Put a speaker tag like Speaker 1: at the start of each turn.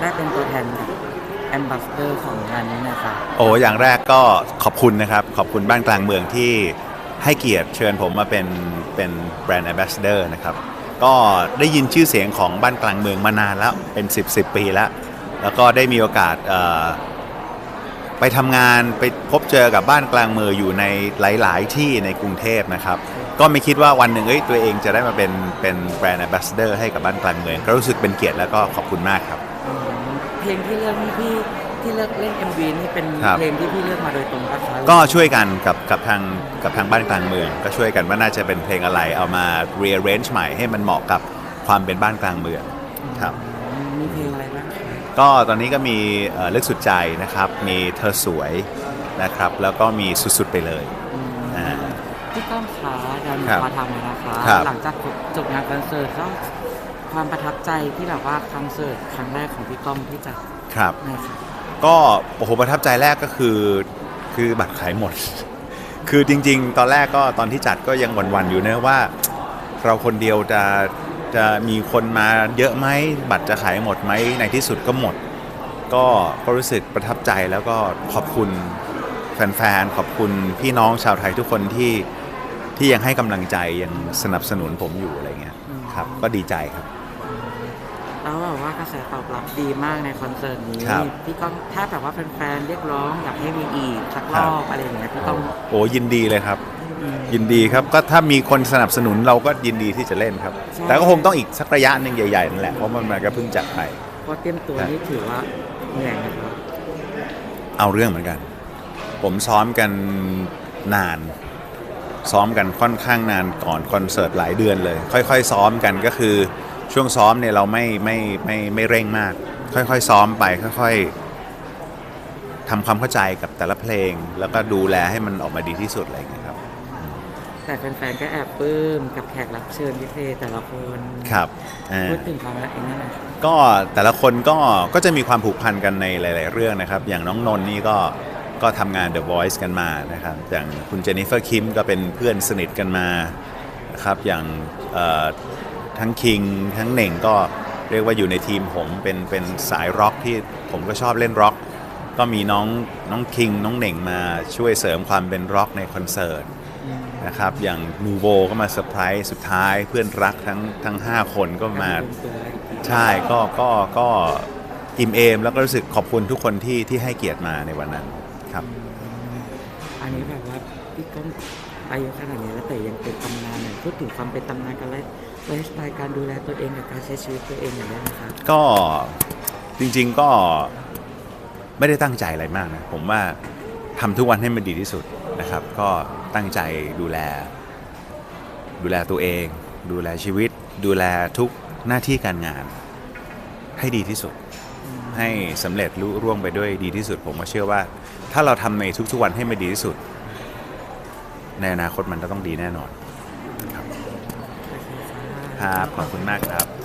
Speaker 1: ได้เป็นตัวแทนแอมบาสเดอร์ของงานนี้นะครับ
Speaker 2: โอ้อย่างแรกก็ขอบคุณนะครับ ขอบคุณบ้านกลางเมืองที่ให้เกียรติเชิญผมมาเป็นเป็นแบรนด์ a m b a s s a d o r นะครับ ก็ได้ยินชื่อเสียงของบ้านกลางเมืองมานานแล้วเป็น 10 10 ปีแล้ว แล้วก็ได้มีโอกาสไปทำงานไปพบเจอกับบ้านกลางเมืองอยู่ในหลาย ๆ ที่ในกรุงเทพนะครับ ก็ไม่คิดว่าวันหนึ่งเอ้ยตัวเองจะได้มาเป็นเป็นแบรนด์ a m b a s s a d o r ให้กับบ้านกลางเมืองก็รู้สึกเป็นเกียรติแล้วก็ขอบคุณมากครับ
Speaker 1: เพลงที่เลือกนี่พี่ที่เลือกเล่น MV นี่เป็น
Speaker 2: ครับ
Speaker 1: เพลงที่พี่เลือกมาโดยตรงปะคะ
Speaker 2: ก็ช่วยกันกับกับทางกับทางบ้านกลางเมือง ก็ช่วยกันว่าน่าจะเป็นเพลงอะไรเอามา rearrange ใหม่ให้มันเหมาะกับความเป็นบ้านกลางเมืองครับ
Speaker 1: อืมมีเพลงอะไรบ้างคะ
Speaker 2: ก็ตอนนี้ก็มีเอ่อเลือกสุดใจนะครับ มีเธอสวยนะครับ แล้วก็มีสุดๆไปเลย
Speaker 1: อืม
Speaker 2: อ่า
Speaker 1: พี่ก้องขาดัน
Speaker 2: ครับ
Speaker 1: มาทำเลยนะคะ
Speaker 2: ครับ
Speaker 1: หลังจากจบงานคอนเสิร์ตก็ ความประทับใจที่แบบว่าคอนเสิร์ตครั้งแรกของพี่ก้องที่จัด
Speaker 2: ครับ
Speaker 1: นะคะ
Speaker 2: ก็โอ้โหประทับใจแรกก็คือคือบัตรขายหมด คือจริง ๆ ตอนแรกก็ตอนที่จัดก็ยังหวั่นๆอยู่นะว่า เราคนเดียวจะจะมีคนมาเยอะไหมบัตรจะขายหมดไหมในที่สุดก็หมด ก็ก็รู้สึกประทับใจแล้วก็ขอบคุณแฟนๆขอบคุณพี่น้องชาวไทยทุกคนที่ที่ยังให้กำลังใจยังสนับสนุนผมอยู่อะไรเงี้ยครับ ก็ดีใจครับ
Speaker 1: แล้วแบบว่ากระแสตอบรับดีมากในคอนเสิร์ตนี้
Speaker 2: ครับ
Speaker 1: พี่ก้องถ้าแบบว่าแฟนๆเรียกร้องอยากให้มีอีกสักร
Speaker 2: ครั
Speaker 1: อบบอะไรอย่างเงี้ยพี่ก้อง
Speaker 2: โอ้ยินดีเลยครับ
Speaker 1: อืม
Speaker 2: ยินดีครับก็ถ้ามีคนสนับสนุนเราก็ยินดีที่จะเล่นครับ
Speaker 1: ใช่
Speaker 2: แต่ก็คงต้องอีกสักระยะหนึ่งใหญ่ๆนั่นแหละเพราะมันมันก็เพิ่งจัดไป
Speaker 1: เพราะเตรียมตัว
Speaker 2: ครับ
Speaker 1: นี่ถือว่าเหนื่อยนะครับ
Speaker 2: เอาเรื่องเหมือนกัน ผมซ้อมกันนาน ซ้อมกันค่อนข้างนานก่อนคอนเสิร์ตหลายเดือนเลย ค่อย ๆ ซ้อมกันก็คือ ช่วงซ้อมเนี่ยเราไม่ไม่ไม่ไม่เร่งมาก ค่อยๆซ้อมไปค่อยๆทำความเข้าใจกับแต่ละเพลง แล้วก็ดูแลให้มันออกมาดีที่สุดอะไรอย่างเงี้ยครับ
Speaker 1: แต่แฟนๆก็แอบปลื้มกับแขกรับเชิญพิเศษแต่ละคน
Speaker 2: ครับอ่า
Speaker 1: พูดถึงความรักเองนั่นแหละ
Speaker 2: ก็แต่ละคนก็ก็จะมีความผูกพันกันในหลาย ๆ เรื่องนะครับ อย่างน้องนนท์นี่ก็ก็ทำงาน The Voice กันมานะครับ อย่างคุณเจนนิเฟอร์คิมก็เป็นเพื่อนสนิทกันมานะครับอย่างเอ่อ ทั้งคิงทั้งเหน่งก็เรียกว่าอยู่ในทีมผมเป็นเป็นสายร็อกที่ผมก็ชอบเล่นร็อก ก็มีน้องน้องคิงน้องเหน่งมาช่วยเสริมความเป็นร็อกในคอนเสิร์ตนะครับอย่างนูโวก็มาเซอร์ไพรส์สุดท้ายเพื่อนรักทั้งทั้ง 5 คนก็มาใช่ก็ก็ก็อิ่มเอมแล้วก็รู้สึกขอบคุณทุกคนที่ที่ให้เกียรติมาในวันนั้นครับ
Speaker 1: อันนี้แบบว่าพี่ก้องอายุขนาดนี้แล้วแต่ยังเป็นตำนานเนี่ยพูดถึงความเป็นตำนานกันไลฟ์ไลฟ์สไตล์การดูแลตัวเองกับการใช้ชีวิตตัวเองอย่างไรนะครับ
Speaker 2: ก็จริงๆก็ไม่ได้ตั้งใจอะไรมากนะผมว่าทำทุกวันให้มันดีที่สุดนะครับ ก็ตั้งใจดูแล ดูแลตัวเอง ดูแลชีวิต ดูแลทุกหน้าที่การงานให้ดีที่สุด ให้สำเร็จลุร่วงไปด้วยดีที่สุด ผมก็เชื่อว่า ถ้าเราทำในทุกๆวันให้มันดีที่สุด ในอนาคตมันก็ต้องดีแน่นอน ครับครับขอบคุณมากครับ